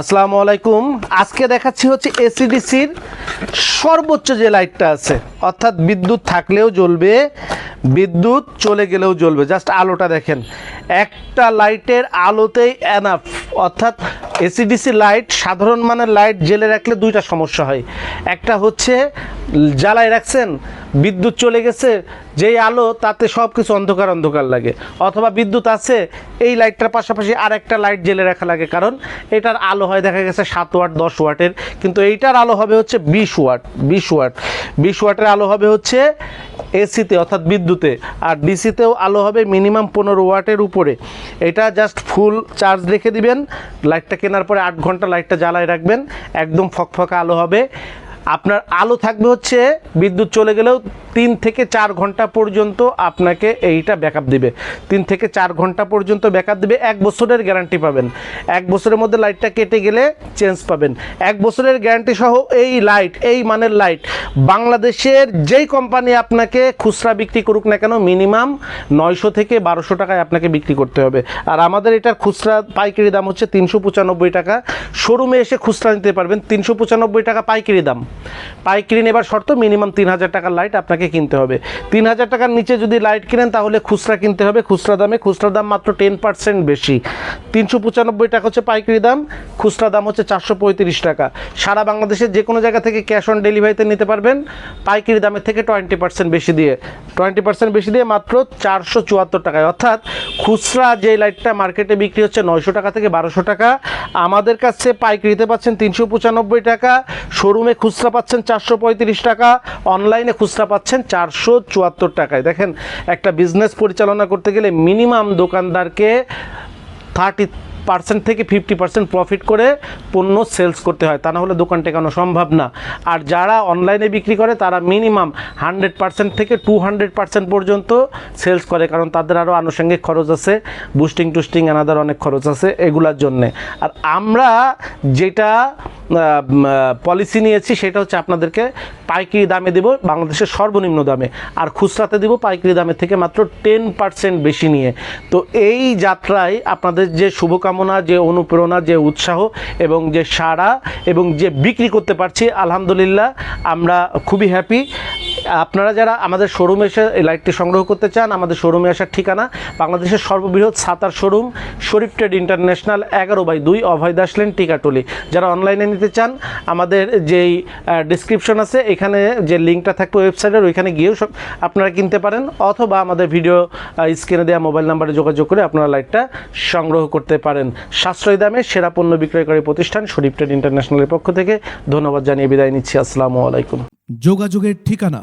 আসসালামু আলাইকুম। আজকে দেখাচ্ছি হচ্ছে এসিডিসির সর্বোচ্চ যে লাইটটা আছে, অর্থাৎ বিদ্যুৎ থাকলেও জ্বলবে, বিদ্যুৎ চলে গেলেও জ্বলবে। জাস্ট আলোটা দেখেন, একটা লাইটের আলোতেই এনাফ অর্থাৎ এসিডিসি লাইট, সাধারণ মানের লাইট জেলে রাখলে দুইটা সমস্যা হয়। একটা হচ্ছে, জ্বালায় রাখছেন বিদ্যুৎ চলে গেছে, যেই আলো, তাতে সব কিছু অন্ধকার অন্ধকার লাগে। অথবা বিদ্যুৎ আছে, এই লাইটটার পাশাপাশি আর একটা লাইট জেলে রাখা লাগে, কারণ এটার আলো হয়, দেখা গেছে সাত ওয়াট, দশ ওয়াটের, কিন্তু এইটার আলো হবে হচ্ছে বিশ ওয়াট বিশ ওয়াট। বিশ ওয়াটের আলো হবে হচ্ছে এসিতে, অর্থাৎ বিদ্যুতে, আর ডিসিতেও আলো হবে মিনিমাম পনেরো ওয়াটের উপরে। এটা জাস্ট ফুল চার্জ রেখে দিবেন, লাইটটা কেনার পরে আট ঘণ্টা লাইটটা জ্বালায় রাখবেন, একদম ফকফকা আলো হবে। আপনার আলো থাকবে হচ্ছে বিদ্যুৎ চলে গেলেও তিন থেকে চার ঘণ্টা পর্যন্ত আপনাকে এইটা ব্যাকআপ দিবে। তিন থেকে চার ঘণ্টা পর্যন্ত ব্যাকআপ দিবে, এক বছরের গ্যারান্টি পাবেন। এক বছরের মধ্যে লাইটটা কেটে গেলে চেঞ্জ পাবেন। এক বছরের গ্যারান্টি সহ এই লাইট এই মানের লাইট বাংলাদেশের যেই কোম্পানি আপনাকে খুচরা বিক্রি করুক না কেন মিনিমাম নয়শো থেকে বারোশো টাকায় আপনাকে বিক্রি করতে হবে। আর আমাদের এটার খুচরা পাইকারি দাম হচ্ছে তিনশো পঁচানব্বই টাকা। শোরুমে এসে খুচরা নিতে পারবেন, তিনশো পঁচানব্বই টাকা পাইকারি দাম। পাইকারি নেবার শর্ত, মিনিমাম তিন হাজার টাকার লাইট আপনাকে কিনতে হবে। তিন হাজার টাকার নিচে যদি লাইট কিনেন, তাহলে খুচরা কিনতে হবে। খুচরা দামে, খুচরা দাম মাত্র টেন পার্সেন্ট বেশি। তিনশো পঁচানব্বই টাকা হচ্ছে পাইকারি দাম, খুচরা দাম হচ্ছে চারশো পঁয়ত্রিশ টাকা। সারা বাংলাদেশের যে কোনো জায়গা থেকে ক্যাশ অন ডেলিভারিতে নিতে পারবেন। পাইকারি দামের থেকে টোয়েন্টি পার্সেন্ট বেশি দিয়ে। টোয়েন্টি পার্সেন্ট বেশি দিয়ে মাত্র চারশো চুয়াত্তর টাকায়। অর্থাৎ খুচরা যে লাইটটা মার্কেটে বিক্রি হচ্ছে নয়শো টাকা থেকে বারোশো টাকা। আমাদের কাছে পাইকারিতে পাচ্ছেন তিনশো পঁচানব্বই টাকা। শোরুমে খুচরা পাচ্ছেন চারশো পঁয়ত্রিশ টাকা। অনলাইনে খুচরা পাচ্ছেন চারশো চুয়াত্তর টাকায়। দেখেন, একটা বিজনেস পরিচালনা করতে গেলে মিনিমাম দোকানদারকে থার্টি পার্সেন্ট থেকে ফিফটি পার্সেন্ট প্রফিট করে পণ্য সেলস করতে হয়। তা না হলে দোকান টেকানো সম্ভব না। আর যারা অনলাইনে বিক্রি করে, তারা মিনিমাম হান্ড্রেড পার্সেন্ট থেকে টু হান্ড্রেড পার্সেন্ট পর্যন্ত সেলস করে, কারণ তাদের আরও আনুষঙ্গিক খরচ আছে বুস্টিং টুস্টিং আনাদার অনেক খরচ আছে এগুলার জন্যে। আর আমরা যেটা পলিসি নিয়েছি, সেটা হচ্ছে আপনাদেরকে পাইকারি দামে দেব বাংলাদেশের সর্বনিম্ন দামে। আর খুচরাতে দেব পাইকারি দামের থেকে মাত্র টেন পার্সেন্ট বেশি নিয়ে। তো এই যাত্রায় আপনাদের যে শুভকামনা যে অনুপ্রেরণা, যে উৎসাহ এবং যে সাড়া এবং যে বিক্রি করতে পারছি, আলহামদুলিল্লাহ, আমরা খুবই হ্যাপি আপনারা যারা আমাদের শোরুমে এসে লাইটটি সংগ্রহ করতে চান, আমাদের শোরুমে আসার ঠিকানা বাংলাদেশের সর্ববৃহৎ Sattar showroom Sharif trade international, এগারো বাই দুই, অভয় দাস লেন, টিকাটলি। যারা অনলাইনে নিতে চান, আমাদের যেই ডিসক্রিপশন আছে, এখানে যে লিঙ্কটা থাকবে ওয়েবসাইটের ওইখানে গিয়েও আপনারা কিনতে পারেন, অথবা আমাদের ভিডিও স্ক্রিনে দেওয়া মোবাইল নাম্বারে যোগাযোগ করে আপনারা লাইটটা সংগ্রহ করতে পারেন। সাশ্রয়ী দামে সেরা পণ্য বিক্রয়কারী প্রতিষ্ঠান শরীফ ট্রেড ইন্টারন্যাশনালের পক্ষ থেকে ধন্যবাদ জানিয়ে বিদায় নিচ্ছি। আসসালামু আলাইকুম। যোগাযোগের ঠিকানা